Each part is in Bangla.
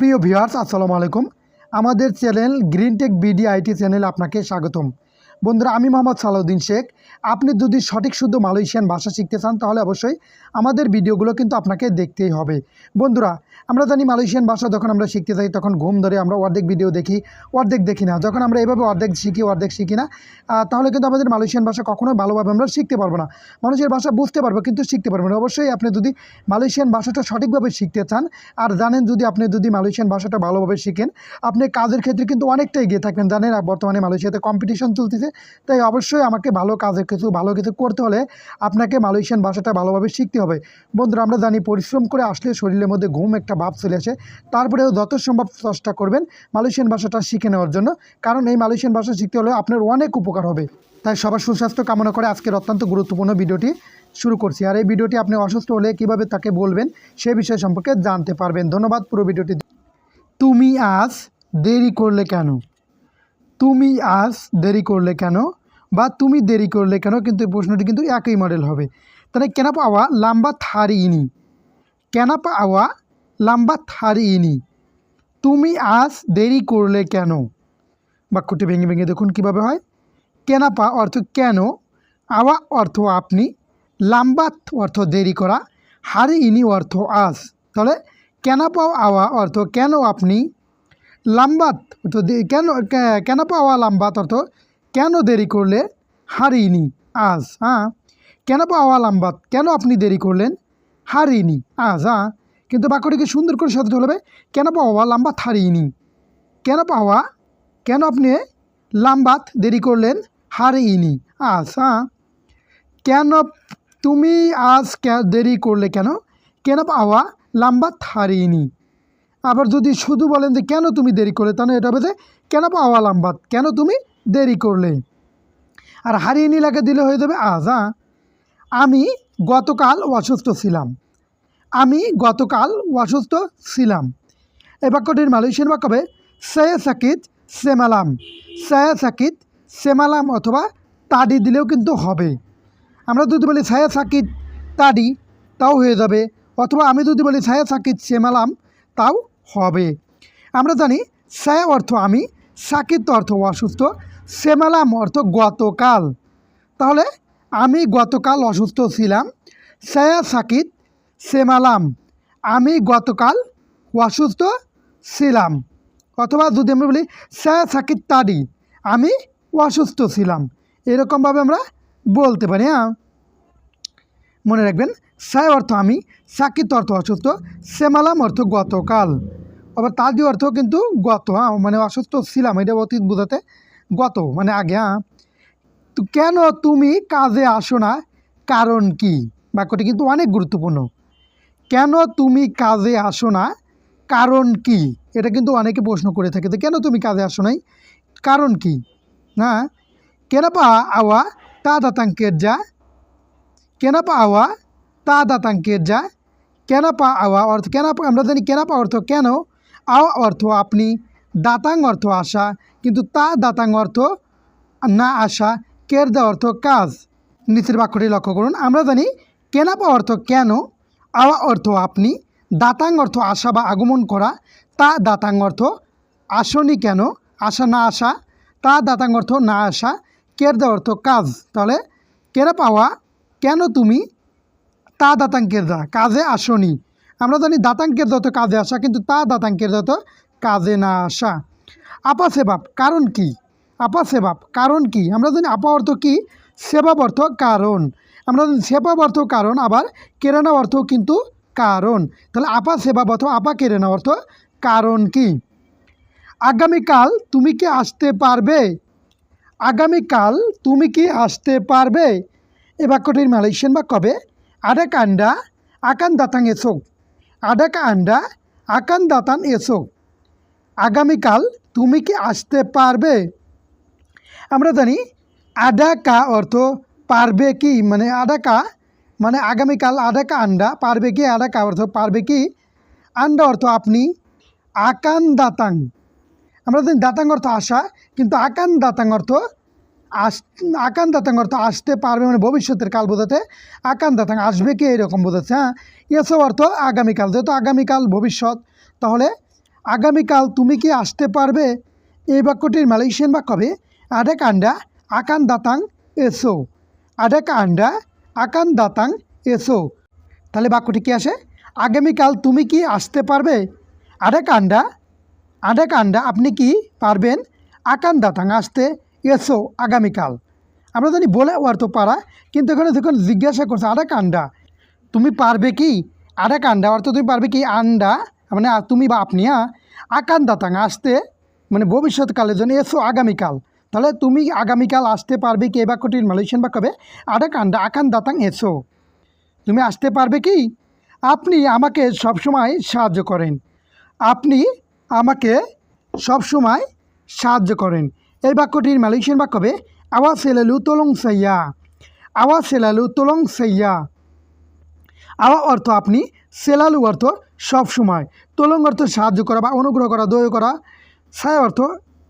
প্রিয় ভিউয়ার্স আসসালামু আলাইকুম। আমাদের channel Greentech BD IT channel আপনাকে স্বাগতম। বন্ধুরা, আমি মোহাম্মদ সালাউদ্দিন শেখ। আপনি যদি সঠিক শুদ্ধ মালয়েশিয়ান ভাষা শিখতে চান, তাহলে অবশ্যই আমাদের ভিডিওগুলো কিন্তু আপনাকে দেখতেই হবে। বন্ধুরা, আমরা জানি মালয়েশিয়ান ভাষা যখন আমরা শিখতে যাই, তখন ঘুম ধরে আমরা অর্ধেক ভিডিও দেখি, অর্ধেক দেখি না। যখন আমরা এভাবে অর্ধেক শিখি অর্ধেক শিখি না তাহলে কিন্তু আমাদের মালয়েশিয়ান ভাষা কখনোই ভালোভাবে আমরা শিখতে পারব না। মানুষের ভাষা বুঝতে পারব, কিন্তু শিখতে পারব না। অবশ্যই আপনি যদি মালয়েশিয়ান ভাষাটা সঠিকভাবে শিখতে চান, আর জানেন যদি আপনি যদি মালয়েশিয়ান ভাষাটা ভালোভাবে শিখেন, আপনি কাজের ক্ষেত্রে কিন্তু অনেকটা এগিয়ে থাকবেন। জানেন, বর্তমানে মালয়েশিয়াতে কম্পিটিশন চলতেছে তাই অবশ্যই আমাকে ভালো কাজের কিছু, ভালো কিছু করতে হলে আপনাকে মালয়েশিয়ান ভাষাটা ভালোভাবে শিখতে হবে। বন্ধুরা, আমরা জানি পরিশ্রম করে আসলে শরীরের মধ্যে ঘুম একটা ভাব চলে আসে। তারপরেও যত সম্ভব চেষ্টা করবেন মালয়েশিয়ান ভাষাটা শিখে নেওয়ার জন্য, কারণ এই মালয়েশিয়ান ভাষা শিখতে হলে আপনার অনেক উপকার হবে। তাই সবার সুস্বাস্থ্য কামনা করে আজকের অত্যন্ত গুরুত্বপূর্ণ ভিডিওটি শুরু করছি। আর এই ভিডিওটি আপনি অসুস্থ হলে কীভাবে তাকে বলবেন, সে বিষয় সম্পর্কে জানতে পারবেন। ধন্যবাদ পুরো ভিডিওটি। তুমি আজ দেরি করলে কেন? তুমি আজ দেরি করলে কেন বা তুমি দেরি করলে কেন? কিন্তু এই প্রশ্নটি কিন্তু একই মডেল হবে। তাহলে কেন পাওয়া লাম্বা থারি ইনি। কেন পাওয়া লাম্বা থারি ইনি। তুমি আজ দেরি করলে কেন? বাক্যটি ভেঙে ভেঙে দেখুন কীভাবে হয়। কেনাপা অর্থ কেন? আওয়া অর্থ আপনি। লাম্বাত অর্থ দেরি করা। হারি ইনি অর্থ আজ। তাহলে কেনাপাও আওয়া অর্থ কেন আপনি? লাম্বাত। অর্থ দে- কেন পাওয়া লাম্বাত? অর্থ কেন দেরি করলে? হারিনি, আজ হ্যাঁ? কেন পাওয়া লাম্বাত? কেন আপনি দেরি করলেন? হারিনি, আজ হ্যাঁ? কিন্তু বাক্যটিকে সুন্দর করে সাজাতে হবে, কেন পাওয়া লাম্বাত হারিনি? কেন পাওয়া কেন আপনি লাম্বাত দেরি করলেন? হারিনি, আজ হ্যাঁ? কেন তুমি আজ দেরি করলে কেন? কেন পাওয়া লাম্বাত হারিনি? আবার যদি শুধু বলেন যে, কেন তুমি দেরি করলে? তাহলে এটা হবে যে, কেন পাওয়া লাম্বাত কেন তুমি দেরি করলে? আর হারিয়ে নীলাকে দিলে হয়ে যাবে আজ আমি গতকাল অসুস্থ ছিলাম। আমি গতকাল অসুস্থ ছিলাম। এই বাক্যটির মালয়েশিয়ান বাক্য হবে, সে সাকিত সেমালাম সে সাকিত সেমালাম অথবা তাডি দিলেও কিন্তু হবে। আমরা যদি বলি ছায়া সাকিত, তাডি তাও হয়ে যাবে। অথবা আমি যদি বলি ছায়া সাকিত সেমালাম তাও হবে। আমরা জানি ছায়া অর্থ আমি, সাকিত অর্থ অসুস্থ সেমালাম অর্থ গতকাল। তাহলে, আমি গতকাল অসুস্থ ছিলাম ছায়া সাকিত সেমালাম আমি গতকাল অসুস্থ ছিলাম। অথবা যদি আমরা বলি ছায়া সাকিত তাডি আমি অসুস্থ ছিলাম। এরকমভাবে আমরা বলতে পারি হ্যাঁ। মনে রাখবেন সায় অর্থ আমি সাকিত অর্থ অসুস্থ, সেমালাম অর্থ গতকাল। আবার তাদি অর্থ কিন্তু গত হ্যাঁ মানে অসুস্থ ছিলাম, এটা অতীত বোঝাতে গত মানে আগে হ্যাঁ। তো কেন তুমি কাজে আসো না? কারণ কি? বাক্যটি কিন্তু অনেক গুরুত্বপূর্ণ। কেন তুমি কাজে আসো না? কারণ কি? এটা কিন্তু অনেকে প্রশ্ন করে থাকে যে কেন তুমি কাজে আসো নাই? কারণ কি? না? কেনাপা আওয়া তা দাতাঙ্কের যা? কেনাপা আওয়া তা দাতাঙ্কের যা। কেন পা আওয়া অর্থ কেনাপা আমরা জানি কেনাপা অর্থ কেন। আওয়া অর্থ আপনি, দাতাং অর্থ আশা, কিন্তু তা দাতাং অর্থ না আসা কেরদা অর্থ কাজ। নিচের বাক্যটি লক্ষ্য করুন। আমরা জানি কেনাপা অর্থ কেন, আওয়া অর্থ আপনি, দাতাং অর্থ আসা বা আগমন করা, তা দাতাং অর্থ আসনি কেন আসা না আসা তা দাতাং অর্থ না আসা কেরদা অর্থ কাজ। তাহলে কেনা পাওয়া কেন তুমি তা দাতাঙ্কের দা কাজে আসনি। আমরা জানি দাতাঙ্কের দত কাজে আসা, কিন্তু তা দাতাঙ্কের দত কাজে না আসা। আপা সেবাব, কারণ কি? আপা সেবাব, কারণ কি? আমরা জানি আপা অর্থ কি? সেবাব অর্থ কারণ। আমরা জানি সেবাব অর্থ কারণ, আবার কেরানা অর্থ কিন্তু কারণ। তাহলে আপা সেবাব অথবা আপা কেরানা অর্থ কারণ কি? আগামীকাল তুমি কি আসতে পারবে? আগামীকাল তুমি কি আসতে পারবে? এ বাক্যটির মালয়েশিয়ান বাক্য হবে আডাক আন্ডা আকান দাতাং এসো আডাক আন্ডা আকান দাতান এসো আগামীকাল তুমি কি আসতে পারবে আমরা জানি আডাকা অর্থ পারবে কি মানে আডাকা মানে আগামীকাল আডাকা আন্ডা পারবে কি আডাকা অর্থ পারবে কি আন্ডা অর্থ আপনি আকান দাতাং আমরা জানি দাতাং অর্থ আসা কিন্তু আকান দাতাং অর্থ আস, আকান দাতাং অর্থ আসতে পারবে মানে ভবিষ্যতের কাল বোঝাতে দাতাং আসবে কি এরকম বোঝাচ্ছে হ্যাঁ? এসব অর্থ আগামীকাল। যেহেতু আগামীকাল ভবিষ্যৎ, তাহলে আগামীকাল তুমি কি আসতে পারবে? এই বাক্যটির মালয়েশিয়ান বাক্য হবে আডেক আন্ডা আকান দাতাং এসো। আডেক আন্ডা আকান দাতাং এসো। তাহলে বাক্যটি কি আসে? আগামীকাল তুমি কি আসতে পারবে? আডেক আন্ডা আডেক আন্ডা আপনি কি পারবেন? আকান দাতাং আসতে এসো আগামীকাল। আমরা জানি বলে অর্থ পারা, কিন্তু এখানে যখন জিজ্ঞাসা করছে আডেক কান্ডা, তুমি পারবে কি? আডেক আন্ডা অর্থ তুমি পারবে কি? আন্ডা মানে তুমি বা আপনি হ্যাঁ আকান দাতাং আসতে মানে ভবিষ্যৎকালের জন্য এসো আগামীকাল। তাহলে তুমি আগামীকাল আসতে পারবে কি? এই বাক্যটির মালয়েশিয়ান বাক্য হবে আডেক কান্ডা আকান দাতাং এসো। তুমি আসতে পারবে কি? আপনি আমাকে সবসময় সাহায্য করেন। আপনি আমাকে সবসময় সাহায্য করেন। এই বাক্যটির মালয়েশিয়ান বাক্য হবে, আওয়া সেলালু তোলং সাইয়া। আওয়া সেলালু তোলং সাইয়া। আওয়া অর্থ আপনি, সেলালু অর্থ সব সময়। তোলং অর্থ সাহায্য করা বা অনুগ্রহ করা, দয় করা। সায় অর্থ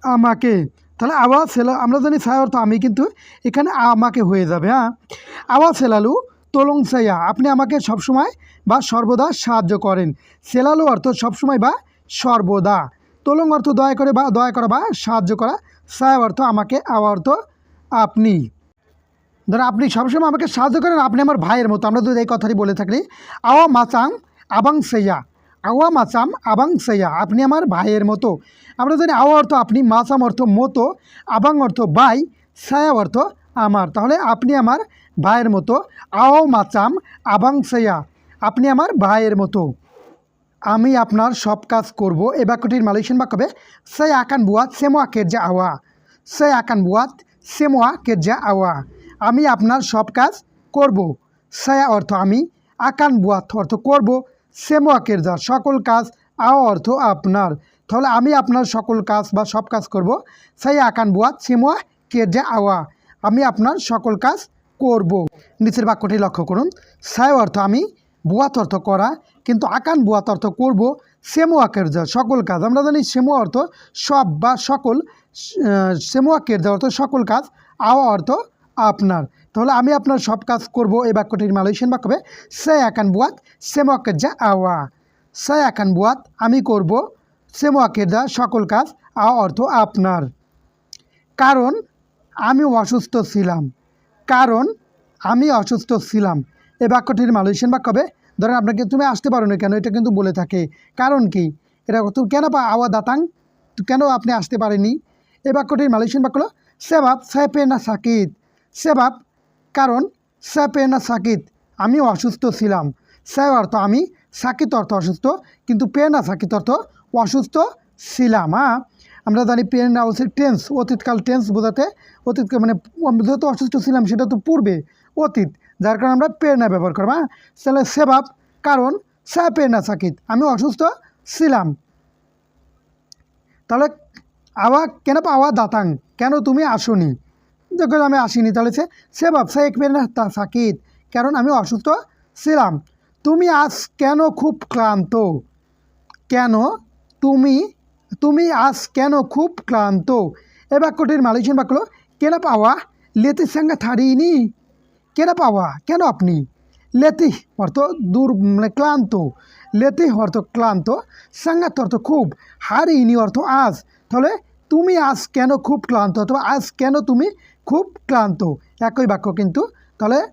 আমাকে। তাহলে আওয়া সেলা, আমরা জানি সায় অর্থ আমি, কিন্তু এখানে আমাকে হয়ে যাবে হ্যাঁ? আওয়া সেলালু তোলং সাইয়া, আপনি আমাকে সবসময় বা সর্বদা সাহায্য করেন। সেলালু অর্থ সবসময় বা সর্বদা। তোলং অর্থ দয়া করে বা, দয়া করা বা সাহায্য করা সায় অর্থ আমাকে আওয়া অর্থ আপনি। ধরো আপনি সবসময় আমাকে সাহায্য করেন, আপনি আমার ভাইয়ের মতো। আমরা যদি এই কথাটি বলে থাকি। আওয়া মাচাং আবাং সেইয়া আওয়া মাচাম আবাং সেইয়া আপনি আমার ভাইয়ের মতো। আমরা জানি আওয়া অর্থ আপনি, মাচাম অর্থ মতো, আবাং অর্থ ভাই সায়া অর্থ আমার। তাহলে আপনি আমার ভাইয়ের মতো। আও মাচাম আবাং সেইয়া আপনি আমার ভাইয়ের মতো। আমি আপনার সব কাজ করব। এ বাক্যটির মালয়েশিয়ান বাক্য হবে, সে আকান বুয়াত সেমোয়া কেরজা আওয়া। সে আকান বুয়াত সেমোয়া কেরজা আওয়া। আমি আপনার সব কাজ করব। সায়া অর্থ আমি, আকান বুয়াত অর্থ করব। সেমোয়া কেরজা সকল কাজ আওয়া অর্থ আপনার। তাহলে আমি আপনার সকল কাজ বা সব কাজ করব। সাই আকান বুয়াত সেমোয়া কেরজা আওয়া। আমি আপনার সকল কাজ করব। নিচের বাক্যটি লক্ষ্য করুন। সায় অর্থ আমি, বুয়াত অর্থ করা। কিন্তু আকান বুয়াত অর্থ করব যা সকল কাজ। আমরা জানি সেমো অর্থ সব বা সকল সেমোয়াকের যা অর্থ সকল কাজ আওয়া অর্থ আপনার। তাহলে আমি আপনার সব কাজ করব এই বাক্যটির মালয়েশিয়ান বাক্য হবে, সে আকান বুয়াত যা আওয়া। সে আকান বুয়াত, আমি করব যা সকল কাজ আওয়া অর্থ আপনার। কারণ আমি অসুস্থ ছিলাম। কারণ আমি অসুস্থ ছিলাম। এ বাক্যটির মালয়েশিয়ান বাক্য হবে ধরেন আপনাকে তুমি আসতে পারো না কেন? এটা কিন্তু বলে থাকে। কারণ কি? এটা তুমি কেন পা, আওয়া দাতাং? কেন আপনি আসতে পারেনি এই বাক্যটির মালয়েশিয়ান বাক্য হলো সেবাব সেপে না সাকিত। সেবাব কারণ সেপে না সাকিত। আমি অসুস্থ ছিলাম। সে অর্থ আমি সাকিত অর্থ অসুস্থ, কিন্তু পে না সাকিত অর্থ অসুস্থ ছিলাম। হ্যাঁ আমরা জানি পে না হচ্ছে টেন্স, অতীতকাল টেন্স বোঝাতে অতীত মানে যেহেতু অসুস্থ ছিলাম সেটা তো পূর্বে, অতীত। যার কারণে আমরা প্রেরণা ব্যবহার করব হ্যাঁ? তাহলে সেবাব কারণ সে প্রেরণা সাকিত আমি অসুস্থ ছিলাম। তাহলে আওয়া কেন পাওয়া দাতাং? কেন তুমি আসনি? দেখো আমি আসিনি, তাহলে সে সেবাব সে এক প্রেরণা সাকিত কারণ আমি অসুস্থ ছিলাম। তুমি আজ কেন খুব ক্লান্ত? কেন তুমি তুমি আজ কেন খুব ক্লান্ত? এ বাক্যটির মালয়েশিয়ান বাক্য কেন পাওয়া লেতির সঙ্গে থারিনি কেন পাওয়া? কেন আপনি? লেতি অর্থ দূর মানে ক্লান্ত। লেতি অর্থ ক্লান্ত, সাঙ্গাত অর্থ খুব। হারিনি অর্থ আজ। তাহলে তুমি আজ কেন খুব ক্লান্ত? অথবা আজ কেন তুমি খুব ক্লান্ত? একই বাক্য কিন্তু। তাহলে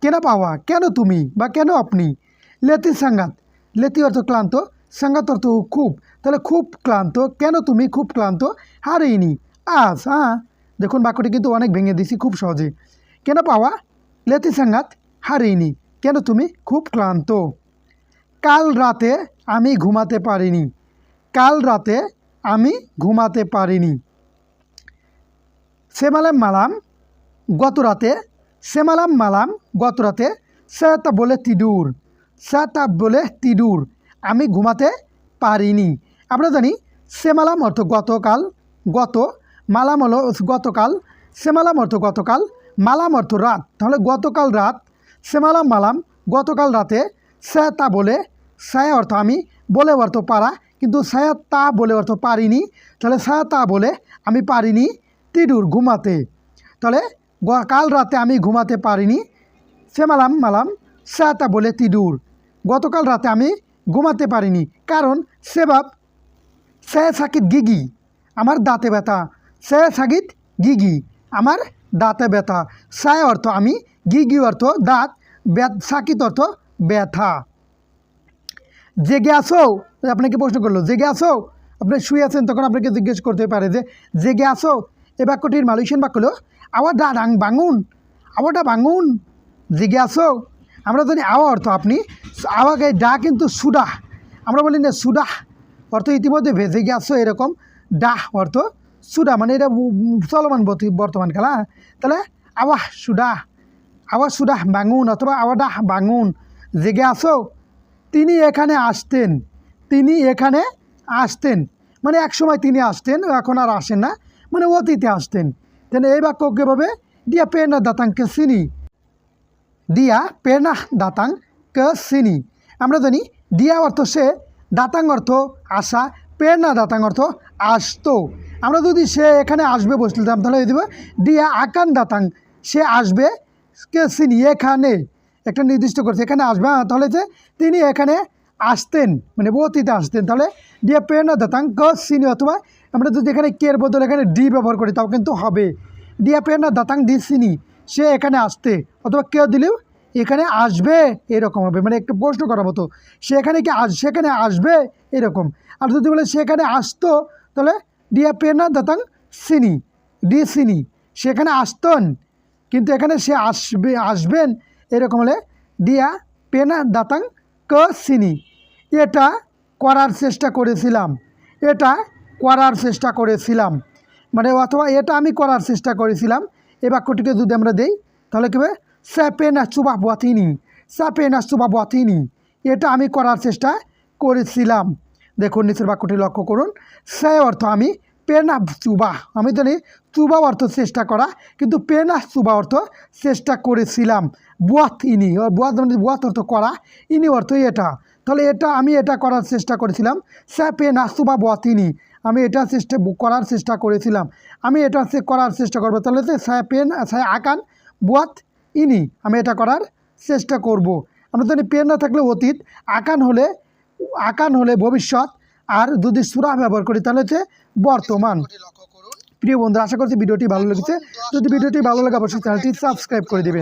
কেন পাওয়া? কেন তুমি? বা কেন আপনি? লেতি সাঙ্গাত। লেতি অর্থ ক্লান্ত, সাঙ্গাত অর্থ খুব। তাহলে খুব ক্লান্ত, কেন তুমি খুব ক্লান্ত? হারিনি আজ হ্যাঁ? দেখুন বাক্যটি কিন্তু অনেক ভেঙে দিছি খুব সহজে কেন পাওয়া? লেতি সাঙ্গাত হারিনি। কেন তুমি? খুব ক্লান্ত। কাল রাতে আমি ঘুমাতে পারিনি। কাল রাতে আমি ঘুমাতে পারিনি। সেমালাম মালাম, গত রাতে, সেমালাম মালাম, গত রাতে, সেতা বলে তিডুর সেতা বলে তিডুর আমি ঘুমাতে পারিনি। আমরা জানি, সেমালাম অর্থ গতকাল, গত, মালাম হলো গতকাল, সেমালাম অর্থ গতকাল মালাম অর্থ রাত। তাহলে গতকাল রাত সেমালাম মালাম মালাম, গতকাল রাতে সে তা বলে, সে অর্থ আমি বলে অর্থ পারা, কিন্তু সে তা বলে অর্থ পারিনি। তাহলে সে তা বলে, আমি পারিনি তিডুর ঘুমাতে। তাহলে কাল রাতে আমি ঘুমাতে পারিনি, সে মালাম মালাম, সে তা বলে তিডুর। গতকাল রাতে আমি ঘুমাতে পারিনি, কারণ সেবাব সে সাকিত গিগি, আমার দাঁতে ব্যথা। সে সাকিত গিগি, আমার দাঁতে ব্যথা। সায় অর্থ আমি, গিগি অর্থ দাঁত সাকিত অর্থ ব্যথা। জেগে আসো আপনাকে প্রশ্ন করল? জেগে আসো আপনি শুয়ে আছেন, তখন আপনাকে জিজ্ঞেস করতে পারে যে, জেগে আসো এ বাক্যটির মালয়েশিয়ান বাক্য হলো আওয়া ডা ডাং বাঙুন, আওয়াটা বাঙুন, জেগে আসো আমরা জানি আওয়া অর্থ আপনি, আওয়াকে ডা কিন্তু সুডা আমরা বলি না সুডা অর্থ ইতিমধ্যে ভেজে গেছো, এরকম, ডাহ অর্থ সুডা মানে এটা চলমান বর্ত- বর্তমান খেলা। তাহলে আওয়াহ সুডা আওয়াজ সুডা বাঙুন, অথবা আওয়াডাহ বাঙুন, জেগে আসো তিনি এখানে আসতেন, তিনি এখানে আসতেন। মানে এক সময় তিনি আসতেন, এখন আর আসেন না মানে অতীতে আসতেন। তাহলে এই বাক্য কীভাবে দিয়া পেনা দাতাংকে চিনি দিয়া পেনা দাতাং কে চিনি আমরা জানি দিয়া অর্থ সে, দাতাং অর্থ আসা পেনা দাতাং অর্থ আসতো। আমরা যদি সে এখানে আসবে বসতাম তাহলে দেবে দিয়া আকান দাতাং সে আসবে কে চিনি এখানে। একটা নির্দিষ্ট করছে এখানে আসবে হ্যাঁ, তাহলে যে তিনি এখানে আসতেন মানে অতীতে আসতেন তাহলে দিয়া পেনা দাতাং ক চিনি অথবা আমরা যদি এখানে কের বদলে এখানে ডি ব্যবহার করি তাও কিন্তু হবে। দিয়া পেনা দাতাং ডি চিনি সে এখানে আসতে অথবা কেউ দিলেও এখানে আসবে। এরকম হবে মানে একটু প্রশ্ন করার মতো সে এখানে কি আস সেখানে আসবে? এরকম আর যদি বলে সেখানে আসতো তাহলে ডিয়া পেনা দাতাং সিনি ডি সিনি সেখানে আসতেন, কিন্তু এখানে সে আসবে, আসবেন এরকম হলে ডিয়া পেনা দাতাং ক সিনি এটা করার চেষ্টা করেছিলাম, এটা করার চেষ্টা করেছিলাম। মানে অথবা এটা আমি করার চেষ্টা করেছিলাম এই বাক্যটিকে যদি আমরা দেই, তাহলে কী হবে? স্যাপে না চুবা বতিনি স্যাপে না চুবা বতিনি এটা আমি করার চেষ্টা করেছিলাম। দেখুন, নিচের বাক্যটি লক্ষ্য করুন। সে অর্থ আমি, পেনা চুবা আমি জানি চুবা অর্থ চেষ্টা করা, কিন্তু পেনা চুবা অর্থ চেষ্টা করেছিলাম। বুয়াত ইনি বুয়াত মানে বুয়াত অর্থ করা, ইনি অর্থ এটা। তাহলে এটা, আমি এটা করার চেষ্টা করেছিলাম। সে পেনা চুবা ইনি, আমি এটা চেষ্টা, করার চেষ্টা করেছিলাম। আমি এটা সে করার চেষ্টা করব। তাহলে সে পেন সায় আকান, বুয়াত ইনি, আমি এটা করার চেষ্টা করব। আমরা জানি পেন না থাকলে অতীত, আকান হলে আকান হলে ভবিষ্যৎ, আর যদি সুরা ব্যবহার করি তাহলে হচ্ছে বর্তমান। প্রিয় বন্ধু আশা করছি ভিডিওটি ভালো লেগেছে। যদি ভিডিওটি ভালো লাগে, অবশ্যই চ্যানেলটি সাবস্ক্রাইব করে দেবেন।